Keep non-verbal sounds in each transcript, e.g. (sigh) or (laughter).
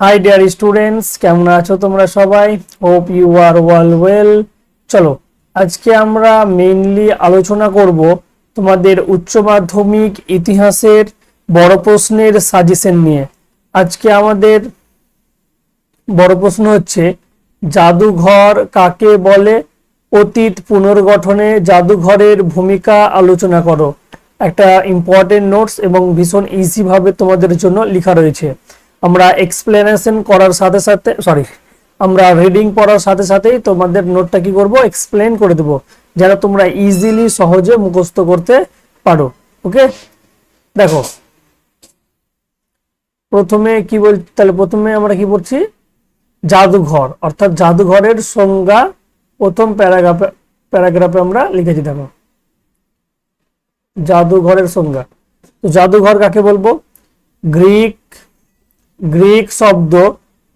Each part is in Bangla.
হাই ডিয়ার স্টুডেন্টস কেমন আছো তোমরা সবাই? Hope you are well well চলো, আজকে আমরা মেইনলি আলোচনা করব তোমাদের উচ্চ মাধ্যমিক ইতিহাসের বড় প্রশ্নের সাজেশন নিয়ে। আজকে আমাদের বড় প্রশ্ন হচ্ছে, জাদুঘর কাকে বলে? অতীত পুনর্গঠনে জাদুঘরের ভূমিকা আলোচনা করো। একটা ইম্পর্টেন্ট নোটস এবং ভীষণ ইজি ভাবে তোমাদের জন্য লেখা রয়েছে। আমরা এক্সপ্লেনেশন করার সাথে সাথে সরি আমরা রিডিং পড়ার সাথে সাথেই তোমাদের নোটটা কি করব? এক্সপ্লেন করে দেবো, যেন তোমরা ইজিলি সহজে মুখস্থ করতে পারো ওকে দেখো, প্রথমে কি বল, তাহলে প্রথমে আমরা কি পড়ছি? জাদুঘর, অর্থাৎ জাদুঘরের সংজ্ঞা প্রথম প্যারাগ্রাফে প্যারাগ্রাফে আমরা লিখেছি, দেখো। জাদুঘরের সংজ্ঞা, তো জাদুঘর কাকে বলব? গ্রিক গ্রিক শব্দ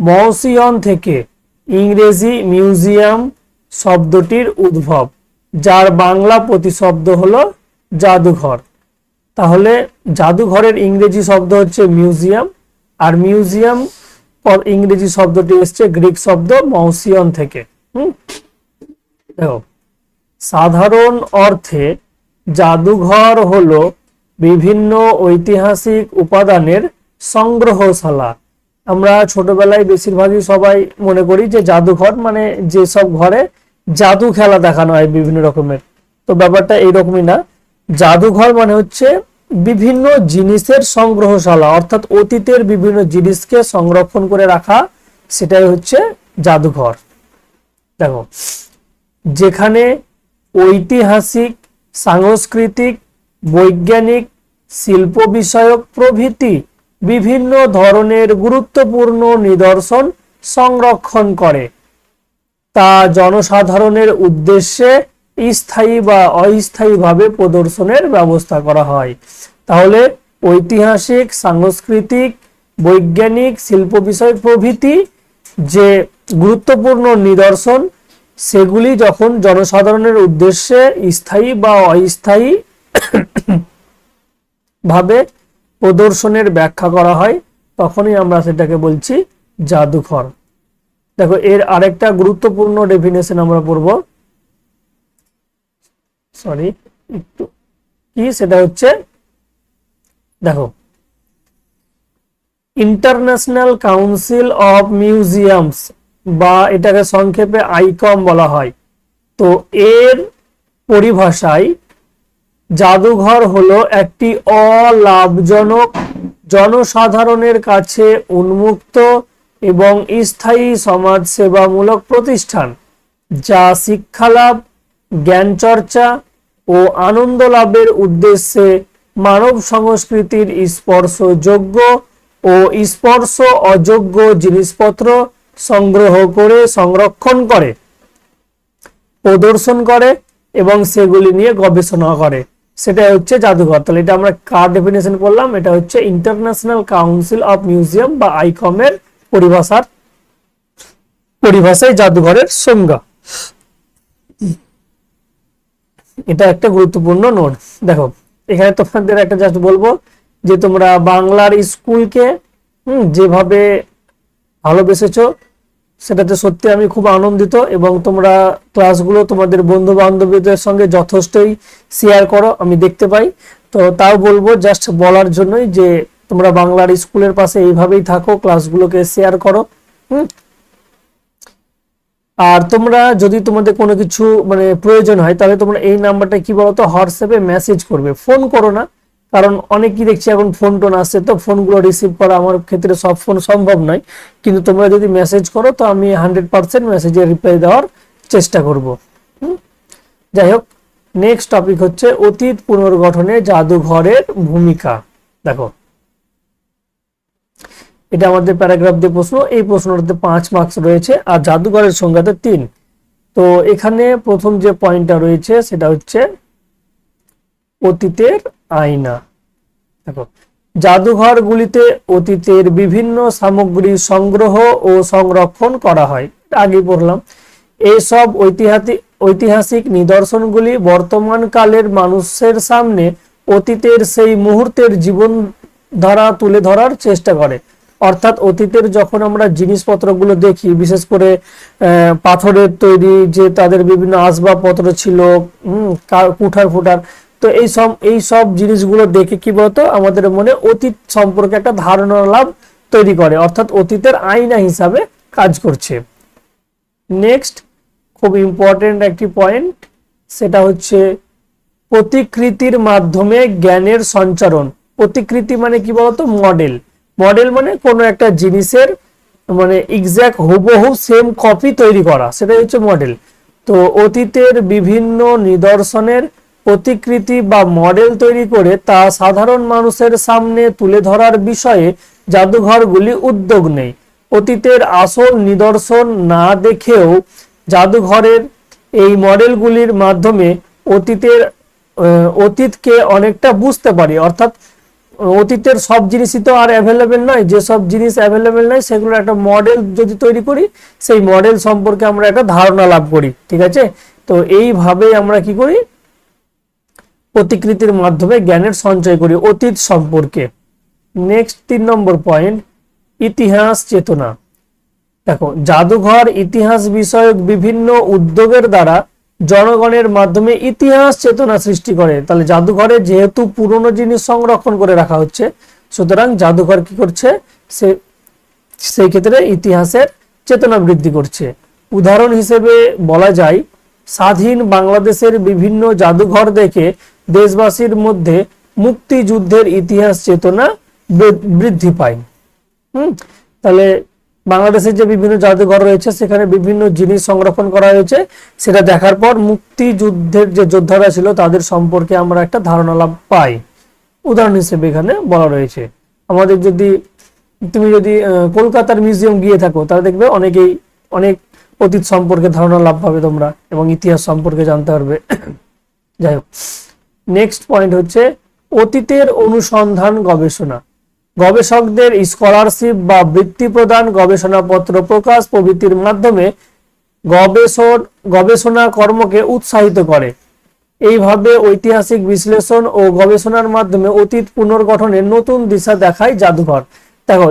মৌসিয়ন থেকে ইংরেজি মিউজিয়াম শব্দটির উদ্ভব, যার বাংলা প্রতিশব্দ হলো জাদুঘর। তাহলে জাদুঘরের ইংরেজি শব্দ হচ্ছে মিউজিয়াম, আর মিউজিয়াম পর- ইংরেজি শব্দটি এসছে গ্রিক শব্দ মৌসিয়ন থেকে। হুম? দেখো, সাধারণ অর্থে জাদুঘর হলো বিভিন্ন ঐতিহাসিক উপাদানের সংগ্রহশালা আমরা ছোটবেলায় বেশিরভাগই সবাই মনে করি যে জাদুঘর মানে যেসব ঘরে জাদু খেলা দেখানো হয় বিভিন্ন রকমের। তো ব্যাপারটা এইরকমই না। জাদুঘর মানে হচ্ছে বিভিন্ন জিনিসের সংগ্রহশালা, অর্থাৎ অতীতের বিভিন্ন জিনিসকে সংরক্ষণ করে রাখা, সেটাই হচ্ছে জাদুঘর। দেখো, যেখানে ঐতিহাসিক, সাংস্কৃতিক, বৈজ্ঞানিক, শিল্প বিষয়ক প্রভৃতি বিভিন্ন ধরনের গুরুত্বপূর্ণ নিদর্শন সংরক্ষণ করে। তা জনসাধারণের উদ্দেশ্যে স্থায়ী বা অস্থায়ীভাবে প্রদর্শনের ব্যবস্থা করা হয়। তাহলে ঐতিহাসিক, সাংস্কৃতিক, বৈজ্ঞানিক, শিল্প বিষয়ক প্রভৃতি যে গুরুত্বপূর্ণ নিদর্শন, সেগুলি যখন জনসাধারণের উদ্দেশ্যে স্থায়ী বা অস্থায়ী ভাবে প্রদর্শনের ব্যাখ্যা করা হয়, তখনই আমরা সেটাকে বলছি জাদুঘর। দেখো, এর আরেকটা গুরুত্বপূর্ণ ডেফিনেশন আমরা পড়ব। সরি একটু কি? সেটা হচ্ছে, দেখো ইন্টারন্যাশনাল কাউন্সিল অফ মিউজিয়ামস বা এটাকে সংক্ষেপে আইকম বলা হয়। তো এর পরিভাষায় জাদুঘর হলো একটি অলাভজনক জনসাধারণের কাছে উন্মুক্ত এবং স্থায়ী সমাজ সেবামূলক প্রতিষ্ঠান, যা শিক্ষালাভ জ্ঞান চর্চা ও আনন্দ লাভের উদ্দেশ্যে মানব সংস্কৃতির স্পর্শযোগ্য ও স্পর্শ অযোগ্য জিনিসপত্র সংগ্রহ করে সংরক্ষণ করে, প্রদর্শন করে এবং সেগুলি নিয়ে গবেষণা করে। সেটা হচ্ছে জাদুঘর। তাহলে এটা আমরা কার ডেফিনেশন করলাম? এটা হচ্ছে ইন্টারন্যাশনাল কাউন্সিল অফ মিউজিয়াম বা আইকমের পরিভাষার, পরিভাষায় জাদুঘরের সংজ্ঞা। এটা একটা গুরুত্বপূর্ণ নোট দেখো, এখানে তোমাদের একটা জাস্ট বলব যে তোমরা বাংলার স্কুলকে, হুম, যেভাবে ভালোবেসেছো সেটাতে সত্যি আমি খুব আনন্দিত এবং তোমরা ক্লাসগুলো তোমাদের বন্ধু বান্ধবীদের সঙ্গে যথেষ্টই শেয়ার করো, আমি দেখতে পাই। তো তাও বলব জাস্ট বলার জন্যই যে তোমরা বাংলার স্কুলের পাশে এইভাবেই থাকো, ক্লাসগুলোকে শেয়ার করো, হুম। আর তোমরা যদি তোমাদের কোনো কিছু মানে প্রয়োজন হয়, তাহলে তোমরা এই নাম্বারটা কি বলতো, হোয়াটসঅ্যাপে মেসেজ করবে। ফোন করো না কারণ অনেকেই দেখছি এখন ফোন টোন আসছে তো ফোনগুলো রিসিভ করা আমার ক্ষেত্রে সব ফোন সম্ভব নয়। কিন্তু তোমরা যদি মেসেজ করো, তো আমি হান্ড্রেড পার্সেন্ট মেসেজে রিপ্লাই দেওয়ার চেষ্টা করব? যাই হোক নেক্সট টপিক হচ্ছে অতীত পুনর্গঠনে জাদুঘরের ভূমিকা। দেখো, এটা আমাদের প্যারাগ্রাফ দিয়ে প্রশ্ন, এই প্রশ্নটাতে পাঁচ মার্কস রয়েছে আর জাদুঘরের সংখ্যাতে তিন। তো এখানে প্রথম যে পয়েন্টটা রয়েছে, সেটা হচ্ছে অতীতের আয়না। দেখো, জাদুঘরগুলিতে অতীতের বিভিন্ন সামগ্রী সংগ্রহ ও সংরক্ষণ করা হয়। আগেই পড়লাম। এইসব ঐতিহাসিক ঐতিহাসিক নিদর্শনগুলি বর্তমান কালের মানুষের সামনে অতীতের সেই মুহূর্তের জীবন ধারা তুলে ধরার চেষ্টা করে। অর্থাৎ অতীতের যখন আমরা জিনিসপত্রগুলো দেখি, বিশেষ করে পাথরের তৈরি যে তাদের বিভিন্ন আসবাবপত্র ছিল হুম কুঠার ফুটার তো এই সব এই সব জিনিসগুলো দেখে কি বলতো? আমাদের মনে অতীত সম্পর্কে একটা ধারণা লাভ তৈরি করে, অর্থাৎ অতীতের আয়না হিসাবে কাজ করছে। নেক্সট খুব ইম্পর্টেন্ট একটি পয়েন্ট সেটা হচ্ছে প্রতিকৃতির মাধ্যমে জ্ঞানের সঞ্চারণ। প্রতিকৃতি মানে কি বলতো? মডেল মডেল মানে কোনো একটা জিনিসের মানে এক্স্যাক্ট হুবহু সেম কপি তৈরি করা, সেটাই হচ্ছে মডেল তো অতীতের বিভিন্ন নিদর্শনের প্রতিকৃতি বা মডেল তৈরি করে তা সাধারণ মানুষের সামনে তুলে ধরার বিষয়ে জাদুঘরগুলি উদ্যোগ নেই অতীতের আসল নিদর্শন না দেখেও জাদুঘরের এই মডেলগুলির মাধ্যমে অতীতের অতীতকে অনেকটা বুঝতে পারি। অর্থাৎ অতীতের সব জিনিসই তো আর অ্যাভেলেবেল নয়। যেসব জিনিস অ্যাভেলেবেল নয়, সেগুলো একটা মডেল যদি তৈরি করি, সেই মডেল সম্পর্কে আমরা একটা ধারণা লাভ করি। ঠিক আছে? তো এইভাবে আমরা কি করি? প্রতিকৃতির মাধ্যমে জ্ঞানের সঞ্চয় করি অতীত সম্পর্কে। নেক্সট তিন নম্বর পয়েন্ট ইতিহাস চেতনা। দেখো, জাদুঘর, ইতিহাস বিষয়ক বিভিন্ন উদ্যোগের দ্বারা জনগণের মাধ্যমে ইতিহাস চেতনা সৃষ্টি করে। তাহলে জাদুঘরে যেহেতু পুরনো জিনিস সংরক্ষণ করে রাখা হচ্ছে, সুতরাং জাদুঘর কি করছে? সে, সেই ক্ষেত্রে ইতিহাসের চেতনা বৃদ্ধি করছে। উদাহরণ হিসেবে বলা যায়, স্বাধীন বাংলাদেশের বিভিন্ন জাদুঘর দেখে দেশবাসীর মধ্যে মুক্তিযুদ্ধের ইতিহাস চেতনা বৃদ্ধি পায়। হুম? তাহলে বাংলাদেশের যে বিভিন্ন জাদুঘর রয়েছে, সেখানে বিভিন্ন জিনিস সংরক্ষণ করা হয়েছে, সেটা দেখার পর মুক্তিযুদ্ধের যে যোদ্ধারা ছিল, তাদের সম্পর্কে আমরা একটা ধারণা লাভ পাই। উদাহরণ হিসেবে এখানে বলা রয়েছে। আমাদের যদি, তুমি যদি কলকাতার মিউজিয়াম গিয়ে থাকো, তাহলে দেখবে অনেকেই, অনেক অতীত সম্পর্কে ধারণা লাভ পাবে তোমরা এবং ইতিহাস সম্পর্কে জানতে পারবে। (clears throat) যাই হোক। নেক্সট পয়েন্ট হচ্ছে অতীতের অনুসন্ধান গবেষণা। গবেষকদের স্কলারশিপ বা বৃত্তি প্রদান গবেষণাপত্র প্রকাশ প্রভৃতির মাধ্যমে গবেষণ, গবেষণা কর্মকে উৎসাহিত করে। এইভাবে ঐতিহাসিক বিশ্লেষণ ও গবেষণার মাধ্যমে অতীত পুনর্গঠনের নতুন দিশা দেখায় জাদুঘর। দেখো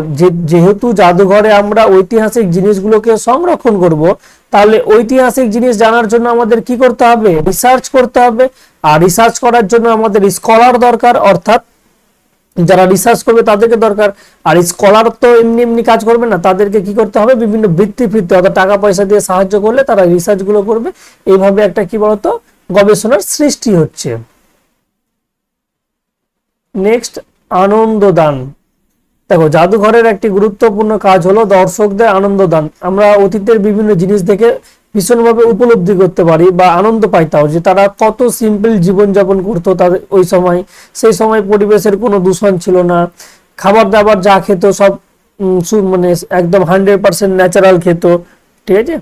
যেহেতু জাদুঘরে আমরা ঐতিহাসিক জিনিসগুলোকে সংরক্ষণ করব তাহলে ঐতিহাসিক জিনিস জানার জন্য আমাদের কি করতে হবে? রিসার্চ করতে হবে। আর রিসার্চ করার জন্য আমাদের স্কলার দরকার, অর্থাৎ যারা রিসার্চ করবে তাদেরকে দরকার। আর স্কলার তো এমনি এমনি কাজ করবে না, তাদেরকে কি করতে হবে? বিভিন্ন বৃত্তি ফৃত্তি, অর্থাৎ টাকা পয়সা দিয়ে সাহায্য করলে তারা রিসার্চগুলো করবে। এইভাবে একটা কি বলতো? গবেষণার সৃষ্টি হচ্ছে। নেক্সট আনন্দদান। দেখো, জাদুঘরের একটি গুরুত্বপূর্ণ কাজ হলো দর্শকদের আনন্দ দান। আমরা অতীতের বিভিন্ন জিনিস দেখে ভীষণভাবে উপলব্ধি করতে পারি বা আনন্দ পাইতাম যে তারা কত সিম্পল জীবনযাপন করতো তাদের ওই সময়। সেই সময় পরিবেশের কোনো দূষণ ছিল না। খাবার দাবার যা খেত সব মানে একদম হান্ড্রেড পার্সেন্ট ন্যাচারাল খেত। ঠিক আছে?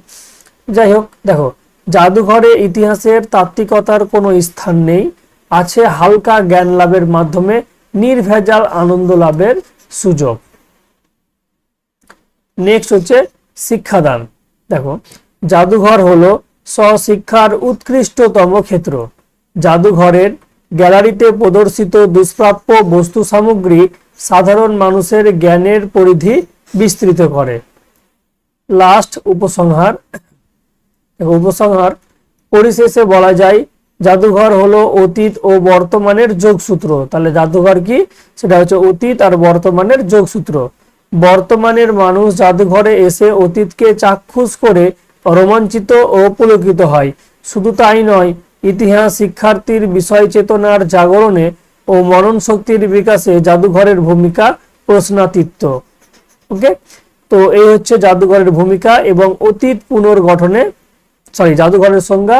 যাই হোক, দেখো, জাদুঘরে ইতিহাসের তাত্ত্বিকতার কোনো স্থান নেই। আছে হালকা জ্ঞান লাভের মাধ্যমে নির্ভেজাল আনন্দ লাভের সুযোগ। নেক্সট হচ্ছে শিক্ষাদান। দেখো, জাদুঘর হলো স্বশিক্ষার উৎকৃষ্টতম ক্ষেত্র। জাদুঘরের গ্যালারিতে প্রদর্শিত দুষ্প্রাপ্য বস্তু সামগ্রী সাধারণ মানুষের জ্ঞানের পরিধি বিস্তৃত করে। লাস্ট উপসংহার। উপসংহার। পরিশেষে বলা যায় জাদুঘর হলো অতীত ও বর্তমানের যোগসূত্র। তাহলে জাদুঘর কি? সেটা হচ্ছে অতীত আর বর্তমানের যোগসূত্র। বর্তমানের মানুষ জাদুঘরে এসে অতীতকে চাক্ষুষ করে রোমাঞ্চিত ও পুলকিত হয়। শুধু তাই নয়, ইতিহাস, শিক্ষার্থীর বিষয় চেতনার জাগরণে ও মনন শক্তির বিকাশে জাদুঘরের ভূমিকা প্রশ্নাতীত। ওকে? তো এই হচ্ছে জাদুঘরের ভূমিকা এবং অতীত পুনর্গঠনে সরি জাদুঘরের সংজ্ঞা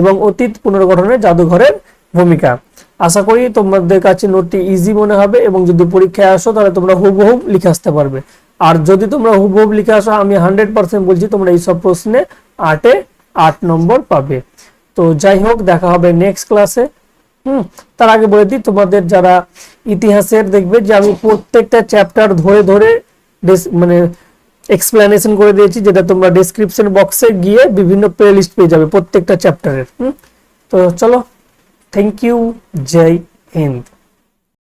এবং অতীত পুনর্গঠনে জাদুঘরের ভূমিকা। আশা করি তোমাদের কাছে নোটটি ইজি মনে হবে এবং যদি পরীক্ষায় আসো, তাহলে তোমরা হুবহু লিখে আসতে পারবে। আর যদি তোমরা হুবহু লিখে আসো, আমি হান্ড্রেড পার্সেন্ট বলছি তোমরা এইসব প্রশ্নে আটে আট নম্বর পাবে। তো যাই হোক, দেখা হবে নেক্সট ক্লাসে হুম, তার আগে বলে দিই, তোমাদের যারা ইতিহাসের দেখবে যে আমি প্রত্যেকটা চ্যাপ্টার ধরে ধরে মানে এক্সপ্লেনেশন করে দিয়েছি, যেটা তোমরা ডেসক্রিপশন বক্সে গিয়ে বিভিন্ন প্লে লিস্ট পেয়ে যাবে প্রত্যেকটা চ্যাপ্টারের তো চলো থ্যাংক ইউ জয় হিন্দ।